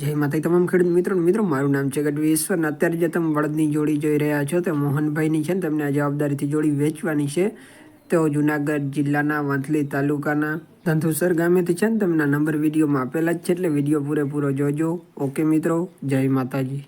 જય માતા તમામ ખેડૂત મિત્રો મિત્રો, મારું નામ છે ગઢવી ઈશ્વરને અત્યારે જે તમે બળદની જોડી જોઈ રહ્યા છો તે મોહનભાઈની છે ને તમને આ જવાબદારીથી જોડી વેચવાની છે. તેઓ જુનાગઢ જિલ્લાના વાંથલી તાલુકાના ધંધુસર ગામેથી છે ને તમને નંબર વિડીયોમાં આપેલા જ છે એટલે વીડિયો પૂરેપૂરો જોજો. ઓકે મિત્રો, જય માતાજી.